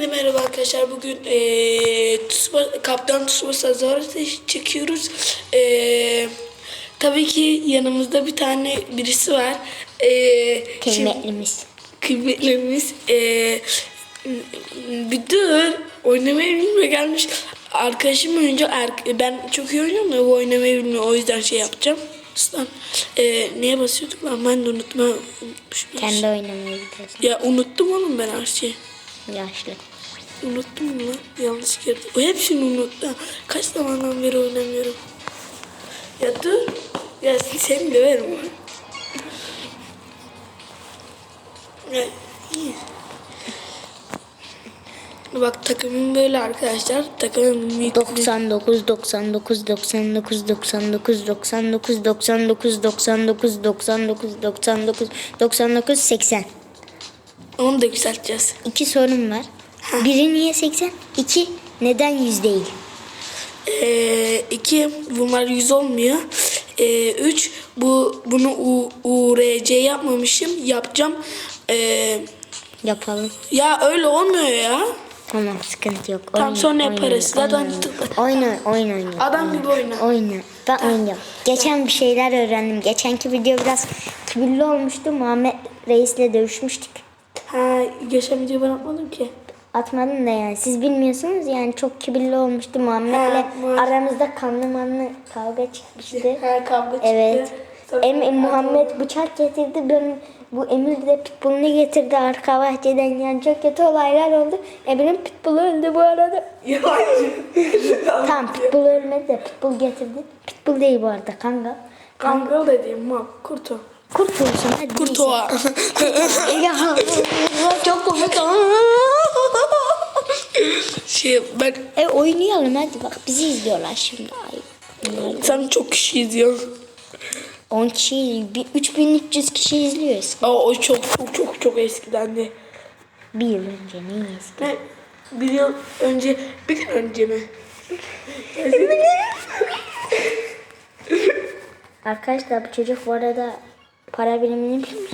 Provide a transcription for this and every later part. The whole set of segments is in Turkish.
Hepinize merhaba arkadaşlar. Bugün eee Tsubasa, Kaptan Tsubasa Zoroas'ı çekiyoruz. Eee tabii ki yanımızda bir tane birisi var. Şimdi- Kıymetlimiz. kıymetlerimiz eee bir dur oynamayı bilmiyor gelmiş. Arkadaşım oyuncu er- ben çok iyi oynuyorum ya bu oynamayı bilmiyor o yüzden şey yapacağım. Aslan eee neye basıyorduk lan ben de unutma unutmuşum. Kendi oynamayı biliyorsun. Ya unuttum oğlum ben her şeyi. Yaşlı. Unuttum mu? Yanlış girdim. O hepsini unuttum. Kaç zamandan beri oynamıyorum. Ya dur. Ya seni döverim. İyi. Bak takımım böyle arkadaşlar. Takımım büyük. 99 99 99 99 99 99 99 99 99 99 80. Onu da yükselteceğiz. İki sorun var. Biri niye 80? İki neden 100 değil? Ee, iki bunlar yüz olmuyor. Ee, üç bu bunu U, URC yapmamışım. Yapacağım. Ee, Yapalım. ya öyle olmuyor ya. Tamam sıkıntı yok. Oyna, sonra yaparız. Zaten Oyna oyna oyna. Adam gibi oyna. Oyna. Ben oynuyorum. Geçen bir şeyler öğrendim. Geçenki video biraz kibirli olmuştu. Muhammed Reis'le dövüşmüştük. Ha, geçen video ben atmadım ki. Atmadım da yani siz bilmiyorsunuz yani çok kibirli olmuştu Muhammed'le Ha, Muhammed. aramızda kanlı manlı kavga çıkmıştı. Ha, kavga çıktı. Evet. Sonra- Em, Muhammed bıçak getirdi. Ben, bu Emir de pitbullunu getirdi arka bahçeden. Yani çok kötü olaylar oldu. Emir'in pitbullu öldü bu arada. Tamam pitbull ölmedi de pitbull getirdi. Pitbull değil bu arada kanka. Kangal dediğim ma. Kurtu. Kurt olsun hadi. Kurtuğa. neyse. Ya çok komik. şey ben e oynayalım hadi bak bizi izliyorlar şimdi. Ay. sen çok kişi izliyorsun. 10 kişi, bir 3300 kişi izliyoruz. Aa, o çok çok çok çok eskidendi. Bir yıl önce? Ne? Bir yıl önce, bir gün önce mi? Arkadaşlar bu çocuk bu arada para birimini bilmiyor.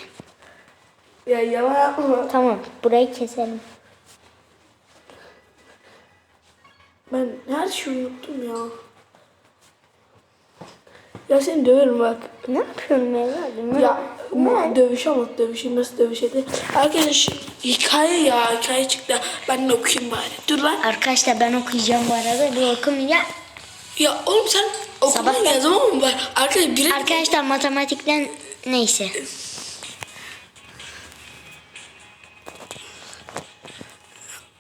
Ya yalan yapma. Tamam burayı keselim. Ben her şeyi unuttum ya. Ya seni döverim bak. Ne yapıyorum evladım? Ya bu dövüş ama dövüşü nasıl dövüşedi? Arkadaş hikaye ya hikaye çıktı. Ben de okuyayım bari. Dur lan. Arkadaşlar ben okuyacağım bu arada. Bir okumayacağım. Ya oğlum sen okuman Sabahtan- lazım ama bak. Arkadaş biri... Arkadaşlar matematikten neyse.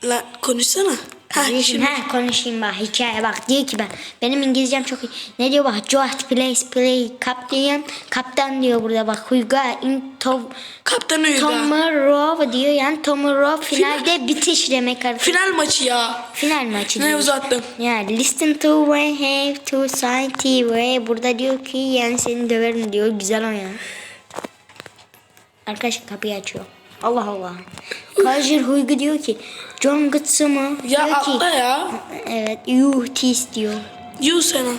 Lan konuşsana. Ha Şimdi, ha konuşayım bak hikaye bak diyor ki ben benim İngilizcem çok iyi. Ne diyor bak Joat place play kaptan kaptan diyor burada bak Huyga in to, Kaptan Uyga. tomorrow diyor yani tomorrow finalde bitiş demek arkadaşlar. Final maçı ya. Final maçı Ne uzattım. Yani listen to we have to sign TV. Burada diyor ki yani seni döverim diyor. Güzel oyun. Arkadaş kapıyı açıyor. Allah Allah. Kajir Huygu diyor ki John Gıtsı mı? Ya diyor ki, atla ya. Evet you tis diyor. Yuh sana.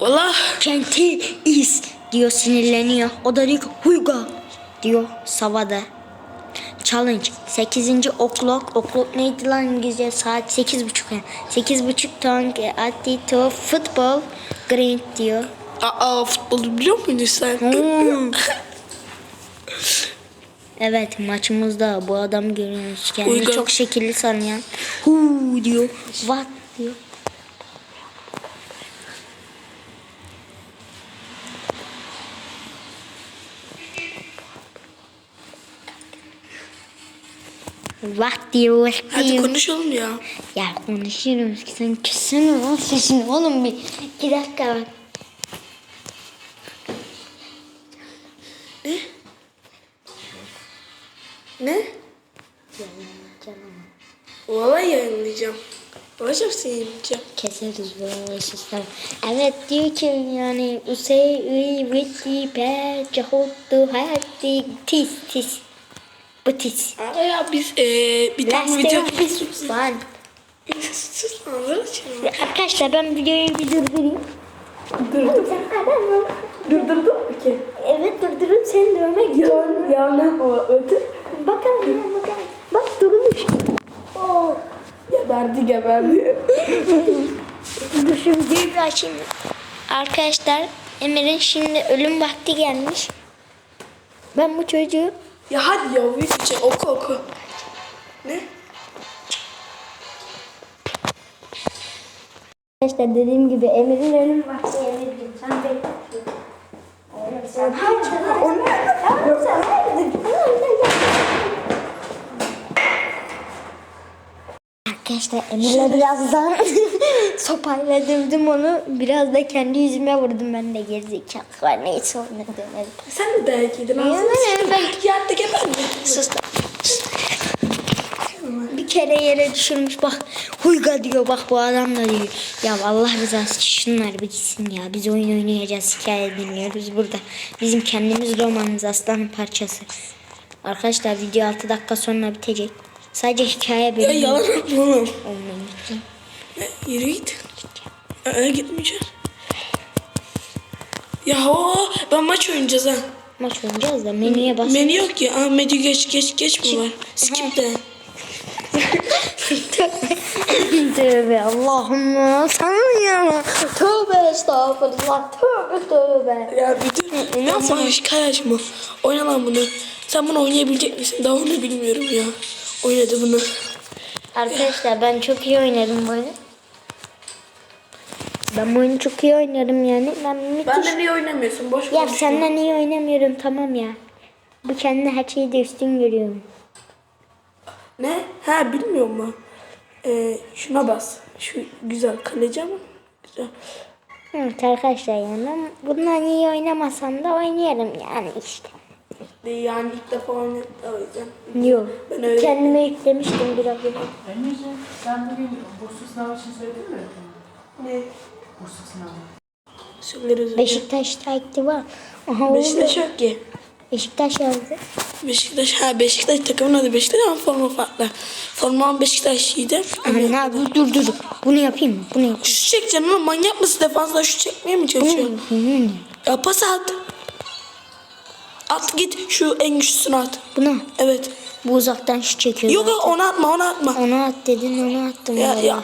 Valla. Kenti is diyor sinirleniyor. O da diyor ki Huyga diyor Savada. Challenge 8. o'clock. O'clock neydi lan İngilizce? Saat 8.30 yani. 8.30 tank atti to football green diyor. Aa futbolu biliyor muydun sen? Evet maçımızda bu adam görüyoruz. Kendini Uygar. çok şekilli sanıyan. Hu diyor. What diyor. What diyor, what Hadi diyor. konuşalım ya. Ya konuşuyorum ki sen kesin sesini oğlum bir. İki dakika bak. Ne? Valla yayınlayacağım. Çok yayınlayacağım. Keseriz böyle sesler. Evet diyor ki yani Usey uy vitti pe cahuttu hayati tis tis. Bu tis. Aa ya biz eee bir tane Last video... One. Sus lan ver şunu. Arkadaşlar ben videoyu bir durdurayım. Dur. Sen adam mı? Durdurdun mu ki? Evet durdurup seni dövmek yalan o ötür. Bakalım bakalım. Bak durmuş. Geberdi geberdi. Şu videoyu bir açayım. Arkadaşlar Emir'in şimdi ölüm vakti gelmiş. Ben bu çocuğu Ya hadi ya video çek oku oku. Ne? Arkadaşlar dediğim gibi Emir'in ölüm vakti Emir'cim sen bekle. Sen Onu Arkadaşlar Emir'le birazdan sopayla dövdüm onu. Biraz da kendi yüzüme vurdum ben de gerizekalı var. Neyse onu dönelim. Sen de dayak yedin ağzını ben- sıkı. ben- Yerde gebermedin. Sus lan. Bir kere yere düşürmüş bak huyga diyor bak bu adam da diyor. Ya Allah rızası için şunlar bir gitsin ya. Biz oyun oynayacağız hikaye dinliyoruz burada. Bizim kendimiz romanımız aslanın parçası. Arkadaşlar video 6 dakika sonra bitecek. Sadece hikaye Ya bölümü. yalan atma oğlum. olmayacak. E, Yürü git. Aa, gitmeyeceğim. Ya o ben maç oynayacağız ha. Maç oynayacağız da menüye bas. Menü yok ya. Aa, menü geç geç geç mi var? Skip de. tövbe Allah'ım sana ya. Tövbe estağfurullah. Tövbe tövbe. Ya bir dur. Ne yapma açma. Oyna lan bunu. Sen bunu oynayabilecek misin? Daha onu bilmiyorum ya. Oynadı bunu. Arkadaşlar ben çok iyi oynadım bu oyunu. Ben bu oyunu çok iyi oynarım yani. Ben müthiş. Benden iyi oynamıyorsun. Boş Ya konuşma. senden iyi oynamıyorum tamam ya. Bu kendi her şeyi de üstün görüyorum. Ne? Ha bilmiyor mu? Ee, şuna bas. Şu güzel kaleci ama. Güzel. Evet arkadaşlar yani bundan iyi oynamasam da oynarım yani işte. De Yani ilk defa oynadı o yüzden. Yok. Ben öyle- Kendime yüklemiştim biraz. önce. Emirciğim sen bugün bursluluk sınavı için söyledin mi? Ne? Bursluluk sınavı. Söyleriz. Beşiktaş'ta gitti var. Aha. Beşiktaş yok ki. Beşiktaş yazdı. Beşiktaş ha Beşiktaş takımın adı Beşiktaş ama forma farklı. Formam Beşiktaşlıydı. Aha, dur dur dur. Bunu yapayım mı? Bunu yapayım. Şu çekeceksin oğlum manyak mısın defansla şu çekmeye mi çalışıyorsun? Ya pas at. At git şu en güçlüsünü at. bunu. Evet. Bu uzaktan şu çekiyor. Yok yok onu atma onu atma. Onu at dedin onu attım. Ya, Ya, ya.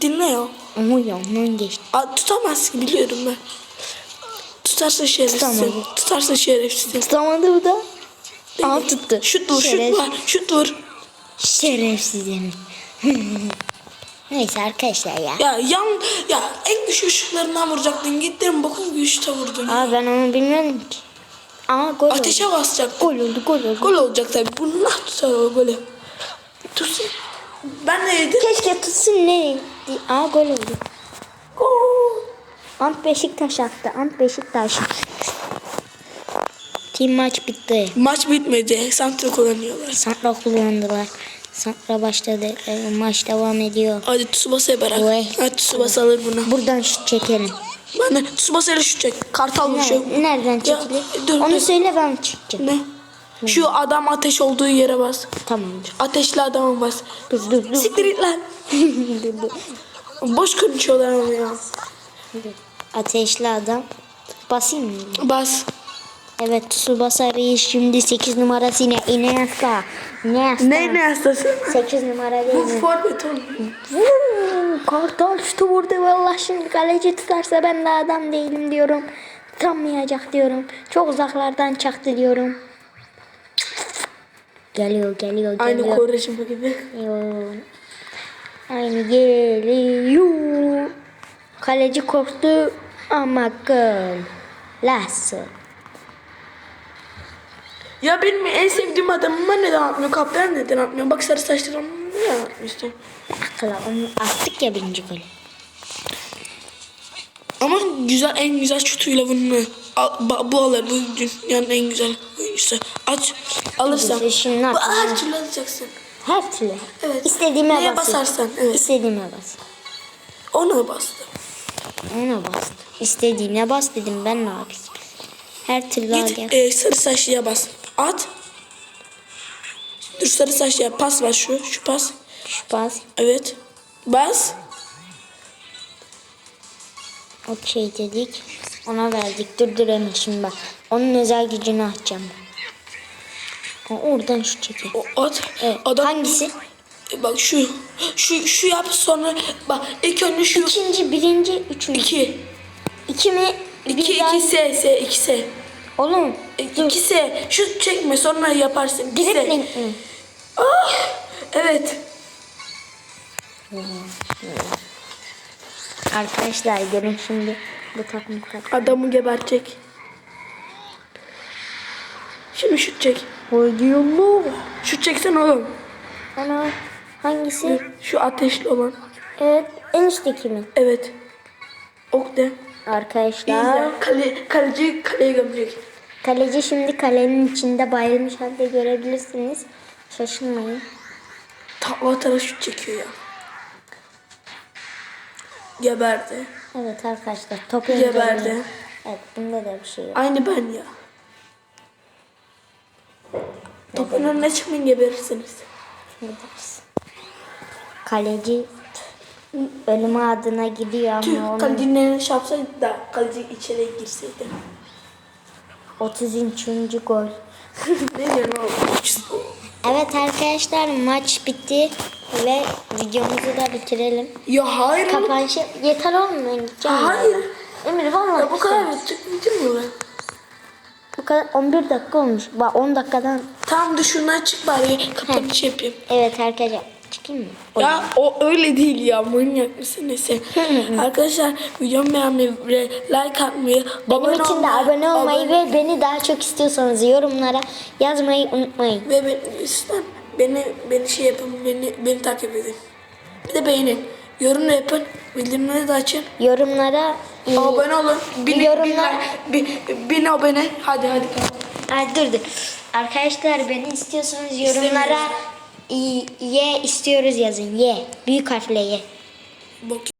Dinle ya. Ama yanından geçti. At, tutamaz ki biliyorum ben. Tutarsın şerefsizsin. Tutamadı. Tutarsın şerefsizsin. Tutamadı bu da. Aa tuttu. Şut vur şut Şeref- var. Şut vur. Şerefsiz yani. Neyse arkadaşlar ya. Ya yan ya en güçlü şutlarından vuracaktın. Gittin bokun güçte vurdun. Aa ben onu bilmiyorum ki. Aa gol oldu. Ateşe basacaktın. Gol oldu gol oldu. Gol olacak tabii. Bu nasıl tutar o golü? Tutsun. Ben ne yedim? Keşke tutsun ne? Aa gol oldu. Gol. Ant Beşiktaş attı. Ant Beşiktaş. Team maç bitti. Maç bitmedi. Santro kullanıyorlar. Santra kullandılar. Santra başladı. Ee, maç devam ediyor. Hadi Tsubasa'ya bırak. Oy. Hadi Tsubasa alır bunu. Buradan şut çekelim. Ben de Tsubasa'yla şut çek. Kartal vuruşu. Nereden, nereden çekilir? dur, Onu dur. söyle ben çekeceğim. Ne? Şu adam ateş olduğu yere bas. Tamamdır. Ateşli adama bas. Dur dur dur. Siktir git lan. dur, dur. Boş konuşuyorlar ama ya. Ateşli adam. Basayım mı? Bas. Evet Tsubasa Reis şimdi 8 numarasıyla Iniesta. Iniesta. Ne ne hastası? 8 numara değil Bu mi? forvet oğlum. Vuu, Kartal şutu vurdu vallahi şimdi kaleci tutarsa ben de adam değilim diyorum. Tutamayacak diyorum. Çok uzaklardan çaktı diyorum. Geliyor geliyor Aynı geliyor. Kore'cim gibi. Geliyor. Aynı geliyor. Kaleci korktu ama gol. Lasso. Ya benim en sevdiğim adamım ben neden atmıyor? Kaptan neden atmıyor? Bak sarı saçlarım niye atmıştım? Akla onu attık ya birinci golü. Ama güzel en güzel şutuyla bunu al- bu alır. Bu dünyanın en güzel oyuncusu. Aç alırsan. Bu her türlü alacaksın. Her türlü. Evet. İstediğime Neye basayım. basarsan, evet. İstediğime bas. Ona bastım. Ona bas. İstediğine bas dedim ben ne yapayım. Her türlü Git alacağım. e, sarı saçlıya bas. At. Dur sarı saçlıya pas var şu. Şu pas. Şu bas. Evet. Bas. Okey dedik. Ona verdik. Dur dur Emre şimdi bak. Onun özel gücünü açacağım ben. Ha, Oradan şu çekin. O, at. Evet. Adam, Hangisi? E, Bak şu. Şu şu yap sonra bak ilk önce şu İkinci, birinci, üçüncü. 2 İki mi? 2 Bir daha- 2 S S 2 S. Oğlum. 2 S. Şu çekme sonra yaparsın. 2 S. Dribbling mi? Evet. Arkadaşlar gelin şimdi bu takım tak. Adamı gebertecek. Şimdi şut çek. Oynuyor Şut çeksen oğlum. Ana hangisi? Şu ateşli olan. Evet en üstteki mi? Evet. Ok de. Arkadaşlar. Kale, kaleci kaleye gömecek. kaleci şimdi kalenin içinde bayılmış halde görebilirsiniz. Şaşırmayın. Takla tara şut çekiyor ya. Geberdi. Evet arkadaşlar topu Geberdi. Evet bunda da bir şey yok. Aynı ben ya. Topun önüne çıkmayın geberirsiniz. Gideriz. Kaleci ölümü adına gidiyor ama Tüh onun kalecinin eline çarpsaydı da kaleci içeri girseydi. 33. gol. ne diyorsun oğlum? Evet arkadaşlar maç bitti ve videomuzu da bitirelim. Ya hayır. Kapanışı yeter oğlum ben gideceğim. Hayır. Emir vallahi Ya bu kadar bitecek bitir mi ben? Bu kadar 11 dakika olmuş. Bak 10 dakikadan. Tamam dur şundan çık bari kapanış yapayım. Evet arkadaşlar çıkayım mı? Ya o öyle değil ya manyak mısın? Arkadaşlar videomu beğenmeyi ve like atmayı Benim için de abone olmayı ve beni daha çok istiyorsanız yorumlara yazmayı unutmayın. ve beni, üstten beni beni şey yapın beni beni takip edin. Bir de beğenin. Yorum da yapın. Bildirimleri de açın. Yorumlara e, Abone olun. Bin, yorumlar- bin, bin, bin abone. Hadi hadi. Ay, dur dur. Arkadaşlar beni istiyorsanız yorumlara e, ye istiyoruz yazın. Ye. Büyük harfle. Bok